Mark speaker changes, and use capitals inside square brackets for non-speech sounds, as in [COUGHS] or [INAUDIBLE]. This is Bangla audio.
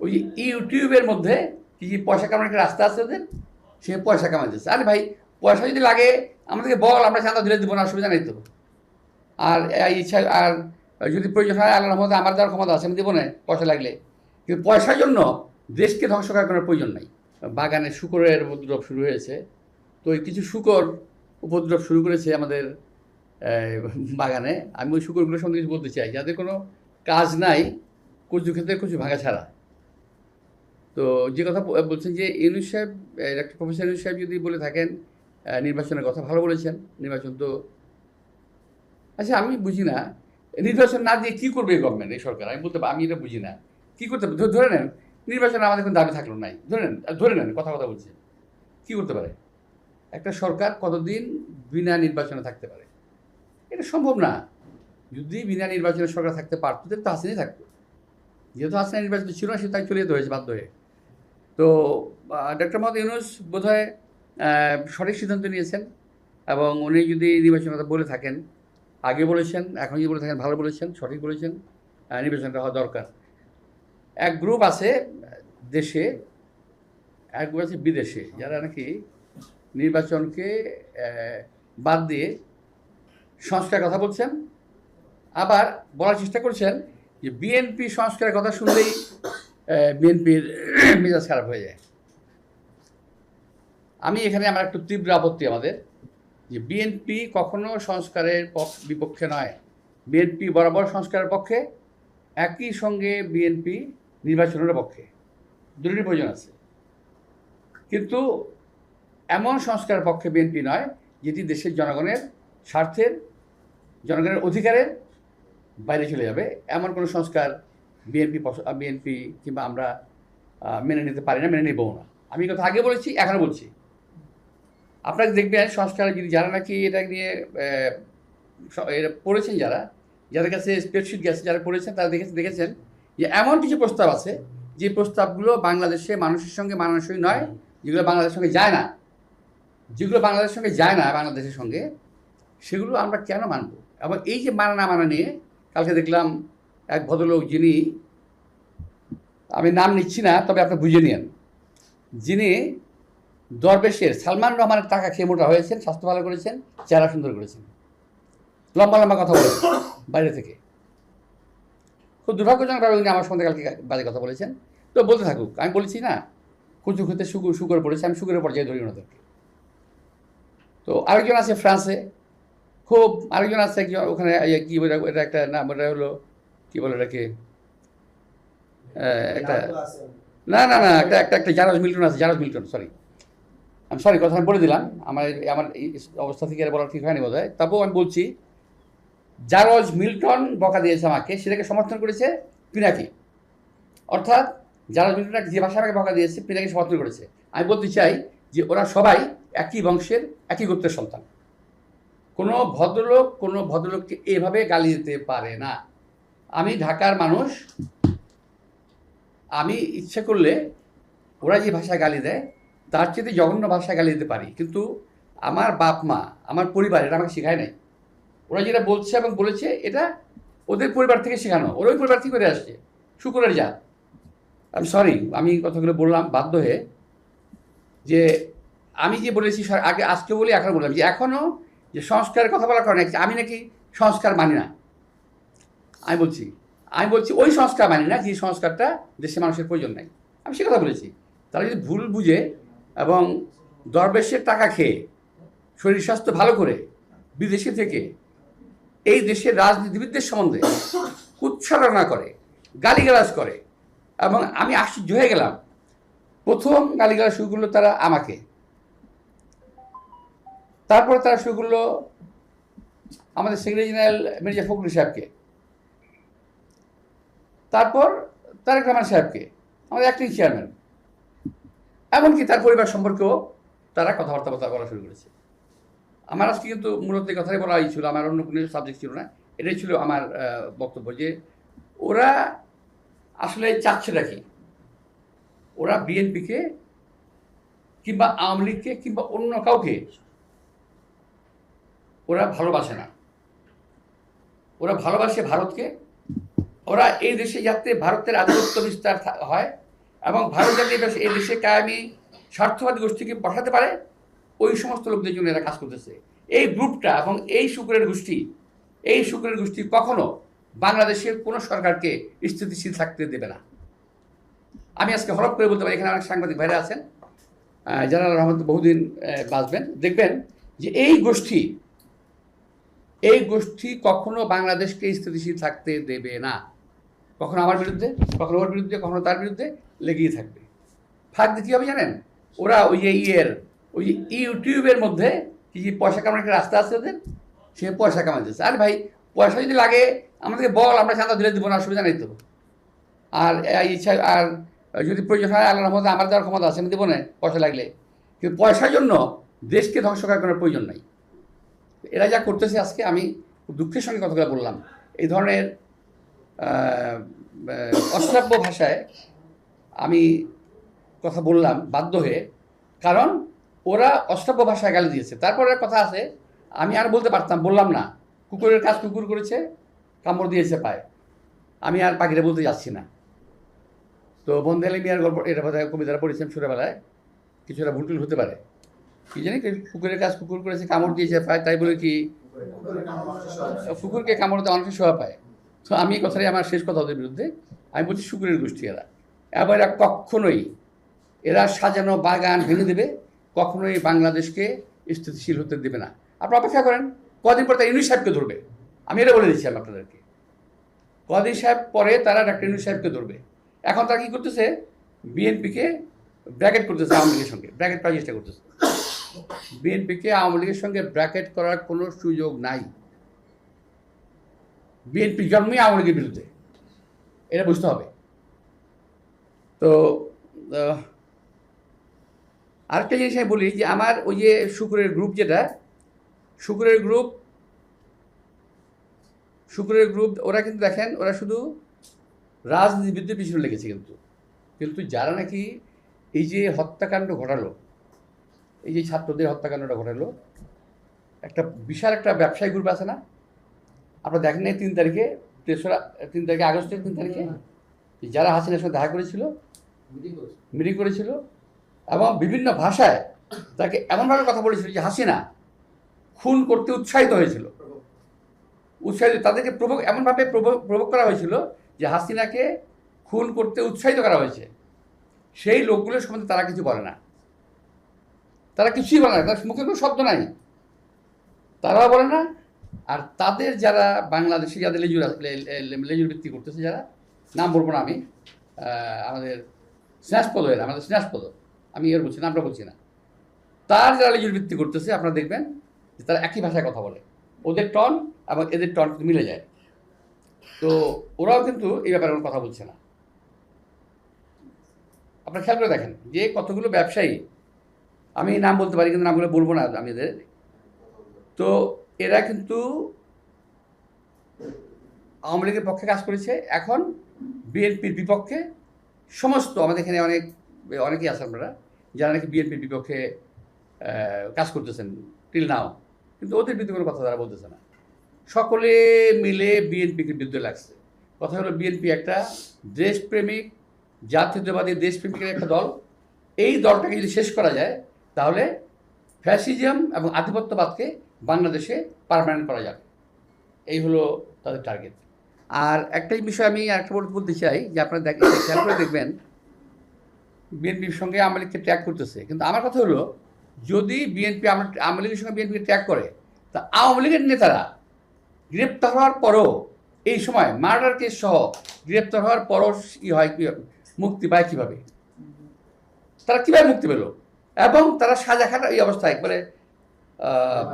Speaker 1: ওই যে ইউটিউবের মধ্যে কি কি পয়সা কামানোর একটা রাস্তা আছে ওদের? সে পয়সা কামাইতেছে আরে ভাই, পয়সা যদি লাগে, আমাদেরকে বল, আমরা চাঁদা দিলে দেবো না, অসুবিধা নেই তো। আর ইচ্ছা, আর যদি প্রয়োজন হয়, আল্লাহর রহমতে আমার দেওয়ার ক্ষমতা আছে, আমি দেবো না পয়সা লাগলে। কিন্তু পয়সার জন্য দেশকে ধ্বংস করার কোনো প্রয়োজন নাই। বাগানে শুকরের উপদ্রব শুরু হয়েছে। তো ওই কিছু শুকর উপদ্রব শুরু করেছে আমাদের বাগানে। আমি ওই শুকরগুলোর সঙ্গে কিছু বলতে চাই। যাদের কোনো কাজ নাই কচু ক্ষেত্রে কচু ভাঙা ছাড়া। তো যে কথা বলছেন যে ইউনুস সাহেব ডাক্তার প্রফেসর ইউনুস সাহেব যদি বলে থাকেন নির্বাচনের কথা ভালো বলেছেন, নির্বাচন তো আচ্ছা আমি বুঝি না, নির্বাচন না দিয়ে কী করবে এই গভর্নমেন্ট এই সরকার? আমি বলতে, আমি এটা বুঝি না। কী করতে? ধরে নেন, নির্বাচনে আমাদের কোনো দাবি থাকল নাই। ধরে নেন ধরে নেন, কথা কথা বলছি। কী করতে পারে? একটা সরকার কতদিন বিনা নির্বাচনে থাকতে পারে? এটা সম্ভব না। যদি বিনা নির্বাচনে সরকার থাকতে পারতো তো হাসিনাই থাকতো। যেহেতু হাসিনা নির্বাচিত ছিল না, সে তাই চলে যেতে হয়েছে বাধ্য হয়ে। তো ডক্টর মোহাম্মদ ইউনুস বোধহয় সঠিক সিদ্ধান্ত নিয়েছেন এবং উনি যদি নির্বাচনের কথা বলে থাকেন, আগে বলেছেন, এখন যদি বলে থাকেন, ভালো বলেছেন, সঠিক বলেছেন নির্বাচনটা হওয়া দরকার। এক গ্রুপ আছে, দেশে, এক গ্রুপ আছে বিদেশে, যারা নাকি নির্বাচনকে বাদ দিয়ে সংস্কার কথা বলছেন, আবার বলার চেষ্টা করছেন যে বিএনপি সংস্কারের কথা শুনলেই বিএনপির মেজাজ খারাপ হয়ে যায়। আমি এখানে আমার একটু তীব্র আপত্তি আমাদের যে বিএনপি কখনো সংস্কারের পক্ষ- বিপক্ষে নয়। বিএনপি বরাবর সংস্কারের পক্ষে, একই সঙ্গে বিএনপি নির্বাচনের পক্ষে। দুটোরই প্রয়োজন আছে। কিন্তু এমন সংস্কারের পক্ষে বিএনপি নয় যেটি দেশের জনগণের স্বার্থের, জনগণের অধিকারের বাইরে চলে যাবে। এমন কোনো সংস্কার বিএনপি বিএনপি কিংবা আমরা মেনে নিতে পারি না, মেনে নেবও না। আমি কথা আগে বলেছি এখনও বলছি। আপনারা দেখবেন সংস্কার যদি যারা নাকি এটা নিয়ে পড়েছেন যারা, যাদের কাছে স্প্রেডশিট গেছে, যারা পড়েছেন, তারা দেখেছেন দেখেছেন যে এমন কিছু প্রস্তাব আছে, যে প্রস্তাবগুলো বাংলাদেশে মানুষের সঙ্গে মানানসই নয়, যেগুলো বাংলাদেশের সঙ্গে যায় না। যেগুলো বাংলাদেশের সঙ্গে যায় না, বাংলাদেশের সঙ্গে, সেগুলো আমরা কেন মানব? এবং এই যে মানা না মানা নিয়ে, কালকে দেখলাম এক ভদ্রলোক যিনি, আমি নাম নিচ্ছি না, তবে আপনি বুঝে নিন যিনি দরবেশের সালমান রহমানের টাকা খেয়ে মোটা হয়েছেন, স্বাস্থ্য ভালো করেছেন, চেহারা সুন্দর করেছেন। লম্বা লম্বা কথা বলেছেন, বাইরে থেকে। খুব দুর্ভাগ্যজনকভাবে উনি আমার সঙ্গে কালকে বাজে কথা বলেছেন। তো বলতে থাকুক, আমি বলেছি না, কুচু খেতে শুকুর শুকর পড়েছে, আমি শুকুরের পর্যায়ে ধরি ওনাদেরকে। তো আরেকজন আছে ফ্রান্সে, খুব আরেকজন আছে একজন ওখানে ইয়ে কি এটা একটা নাম, ওটা হলো কি বলে এটাকে আহ, একটা না না না একটা একটা একটা জারাজ মিল্টন আছে জারাজ মিল্টন সরি আমি সরি কথা আমি বলে দিলাম। আমার আমার এই অবস্থা থেকে আর বলা ঠিক হয়নি বোধ হয় তারপর আমি বলছি জারজ মিল্টন বকা দিয়েছে আমাকে সেটাকে সমর্থন করেছে পিনাকি। অর্থাৎ জারজ মিল্টন যে ভাষা আমাকে বকা দিয়েছে পিনাকি সমর্থন করেছে। আমি বলতে চাই যে ওরা সবাই একই বংশের একই গোত্রের সন্তান। কোনো ভদ্রলোক কোনো ভদ্রলোককে এভাবে গালি দিতে পারে না। আমি ঢাকার মানুষ, আমি ইচ্ছে করলে ওরা যে ভাষায় গালি দেয়, তার চেয়ে জঘন্য ভাষায় গালি দিতে পারি। কিন্তু আমার বাপ মা, আমার পরিবার, এটা আমাকে শেখায় নাই। ওরা যেটা বলছে এবং বলেছে, এটা ওদের পরিবার থেকে শেখানো। ওরা ওই পরিবার থেকে করে আসছে। শুকুরের জাত। আমি সরি আমি কথাগুলো বললাম, বাধ্য হয়ে যে আমি যে বলেছি আগে আজকে বলি, এখন বললাম। যে এখনও যে সংস্কারের কথা বলার কারণে আমি নাকি সংস্কার মানি না। আমি বলছি আমি বলছি ওই সংস্কার মানি না, যে সংস্কারটা দেশের মানুষের প্রয়োজন নাই। আমি সে কথা বলেছি। তারা যদি ভুল বুঝে এবং দরবেশের টাকা খেয়ে শরীর স্বাস্থ্য ভালো করে বিদেশে থেকে এই দেশের রাজনীতিবিদদের সম্বন্ধে উচ্চারণা করে, গালিগালাজ করে এবং আমি আশ্চর্য হয়ে গেলাম। প্রথম গালিগালাজ শুরু করল তারা আমাকে। তারপরে তারা শুরু করল আমাদের সেক্রেটারি জেনারেল মির্জা ফখরুল সাহেবকে। তারপর তারেক রহমান সাহেবকে, আমাদের অ্যাক্টিং চেয়ারম্যান এমনকি তার পরিবার সম্পর্কেও তারা কথাবার্তা বার্তা বলা শুরু করেছে। আমার আজকে কিন্তু মূলত এই কথাই বলা ছিল আমার অন্য কোনো সাবজেক্ট ছিল না, এটাই ছিল আমার বক্তব্য যে ওরা আসলে চাচ্ছেটা কি ওরা বিএনপিকে কিংবা আওয়ামী লীগকে কিংবা অন্য কাউকে ওরা ভালোবাসে না। ওরা ভালোবাসে ভারতকে ওরা এই দেশে যাতে ভারতের আধিপত্য বিস্তার হয় এবং ভারত যাতে এই দেশে- কায়েমি, স্বার্থবাদী গোষ্ঠীকে বসাতে পারে, ওই সমস্ত লোকদের জন্য এরা কাজ করতেছে। এই গ্রুপটা এবং এই শুক্রের গোষ্ঠী, এই শুক্রের গোষ্ঠী কখনো বাংলাদেশের কোনো সরকারকে স্থিতিশীল থাকতে দেবে না। আমি আজকে হরপ করে বলতে পারি, এখানে অনেক সাংবাদিক ভাইরা আছেন। যারা রহমত বহুদিন বাঁচবেন। দেখবেন যে এই গোষ্ঠী এই গোষ্ঠী কখনো বাংলাদেশকে স্থিতিশীল থাকতে দেবে না। কখনো আমার বিরুদ্ধে, কখনো ওর বিরুদ্ধে, কখনো তার বিরুদ্ধে লেগেই থাকবে। ফাঁক দিতে হবে জানেন? ওরা ওই যে ইয়ের, ওই যে ইউটিউবের মধ্যে কি যে পয়সা কামানোর একটা রাস্তা আছে ওদের? সে পয়সা কামাইতেছে আরে ভাই, পয়সা যদি লাগে, আমাদেরকে বল, আমরা চাঁদা দিলে দেবো না, অসুবিধা নেই তো। আর ইচ্ছা, আর যদি প্রয়োজন হয়, আল্লাহর মধ্যে আমার দেওয়ার ক্ষমতা আছে, আমি দেবো না পয়সা লাগলে। কিন্তু পয়সার জন্য দেশকে ধ্বংস করার কোনো প্রয়োজন নাই। এরা যা করতেছে আজকে, আমি দুঃখের সঙ্গে কথাগুলো বললাম। এই ধরনের অশ্রাব্য ভাষায় আমি কথা বললাম বাধ্য হয়ে। কারণ ওরা অশ্রাব্য ভাষায় গালি দিয়েছে। তারপরে কথা আছে আমি আর বলতে পারতাম বললাম না। কুকুরের কাজ কুকুর করেছে কামড় দিয়েছে পায়। আমি আর পাখিটা বলতে যাচ্ছি না। তো বন্দেলি মিয়ার গল্প এটা বোধহয় কবিতাটা পড়েছিলাম ছোটোবেলায়। কিছুটা ভুল টুল হতে পারে। কি জানি কুকুরের কাজ কুকুর করেছে কামড় দিয়েছে পায় তাই বলে কি? কুকুরকে কামড় দেওয়া মানুষের শোভা পায় তো আমি এই কথাটাই আমার শেষ কথা ওদের বিরুদ্ধে। আমি বলছি, শুকুরের গোষ্ঠী এরা। এবার এরা কখনোই, এরা সাজানো বাগান ভেঙে দেবে, কখনোই বাংলাদেশকে স্থিতিশীল হতে দেবে না। আপনারা অপেক্ষা করেন, কদিন পর তারা ইউনি সাহেবকে ধরবে। আমি এটা বলে দিচ্ছিলাম আপনাদেরকে। কদিন সাহেব পরে তারা ডাক্তার ইউনি সাহেবকে ধরবে। এখন তারা কী করতেছে? বিএনপিকে ব্র্যাকেট করতেছে আওয়ামী লীগের সঙ্গে, ব্র্যাকেট করার চেষ্টা করতেছে। বিএনপিকে আওয়ামী লীগের সঙ্গে ব্র্যাকেট করার কোনো সুযোগ নাই। বিএনপি জন্মই আওয়ামী লীগের বিরুদ্ধে। এটা বুঝতে হবে। তো আরেকটা জিনিস আমি বলি যে আমার ওই যে শুক্রের গ্রুপ যেটা, শুক্রের গ্রুপ শুক্রের গ্রুপ ওরা কিন্তু দেখেন, ওরা শুধু রাজনীতিবিদদের পিছনে লেগেছে কিন্তু। কিন্তু যারা নাকি এই যে হত্যাকাণ্ড ঘটালো, এই যে ছাত্রদের হত্যাকাণ্ডটা ঘটালো, একটা বিশাল একটা ব্যবসায়ী গ্রুপ আছে না? আপনারা দেখেন নাই তিন তারিখে তেসরা তিন তারিখে আগস্টের তিন তারিখে? যারা হাসিনার সঙ্গে দেখা করেছিল মিটিং করেছিল। এবং বিভিন্ন ভাষায় তাকে এমনভাবে কথা বলেছিল যে হাসিনা খুন করতে উৎসাহিত হয়েছিল। উৎসাহিত তাদেরকে প্রভোগ এমনভাবে প্রভোগ করা হয়েছিল যে হাসিনাকে খুন করতে উৎসাহিত করা হয়েছে। সেই লোকগুলোর সম্বন্ধে তারা কিছু বলে না। তারা কিছুই বলে না। তার মুখে কোনো শব্দ নাই। তারাও বলে না আর তাদের যারা বাংলাদেশে, যাদের লেজুর লেজুর ভিত্তি করতেছে যারা, নাম বলব না আমি আমাদের স্নেহাসপদ এরা আমাদের স্নেহাসপদ। আমি এর বলছি না, আমরা বলছি না। তার যারা লেজুর ভিত্তি করতেছে, আপনারা দেখবেন যে তারা একই ভাষায় কথা বলে। ওদের টন এবং এদের টন মিলে যায়। তো ওরাও কিন্তু এই ব্যাপারে কোনো কথা বলছে না। আপনারা খেয়াল করে দেখেন, যে কতগুলো ব্যবসায়ী, আমি নাম বলতে পারি কিন্তু নামগুলো বলব না আমি এদের। তো এরা কিন্তু আওয়ামী লীগের পক্ষে কাজ করেছে। এখন বিএনপির বিপক্ষে সমস্ত আমাদের এখানে অনেক, অনেকেই আছেন আপনারা, যারা নাকি বিএনপির বিপক্ষে কাজ করতেছেন টিল নাও কিন্তু ওদের বিরুদ্ধে কোনো কথা তারা বলতেছে না। সকলে মিলে বিএনপিকে বিরুদ্ধে লাগছে। কথা হলো বিএনপি একটা দেশপ্রেমিক, জাতীয়তাবাদী দেশপ্রেমিকের একটা দল। এই দলটাকে যদি শেষ করা যায়, তাহলে ফ্যাসিজম এবং আধিপত্যবাদকে বাংলাদেশে পারমানেন্ট করা যাবে। এই হলো তাদের টার্গেট আর একটাই বিষয় আমি একটা বলতে চাই যে আপনারা দেখ [COUGHS] খেয়াল করে দেখবেন বিএনপির সঙ্গে আওয়ামী লীগকে ট্যাগ করতেছে। কিন্তু আমার কথা হলো যদি বিএনপি আওয়ামী লীগের সঙ্গে বিএনপিকে ট্যাগ করে তা আওয়ামী লীগের নেতারা গ্রেপ্তার হওয়ার পরও এই সময় মার্ডার কেস সহ গ্রেপ্তার হওয়ার পরও কি হয় কি মুক্তি পায় কীভাবে? তারা কীভাবে মুক্তি পেল? এবং তারা সাজা খাটা এই অবস্থায় একবারে আহ,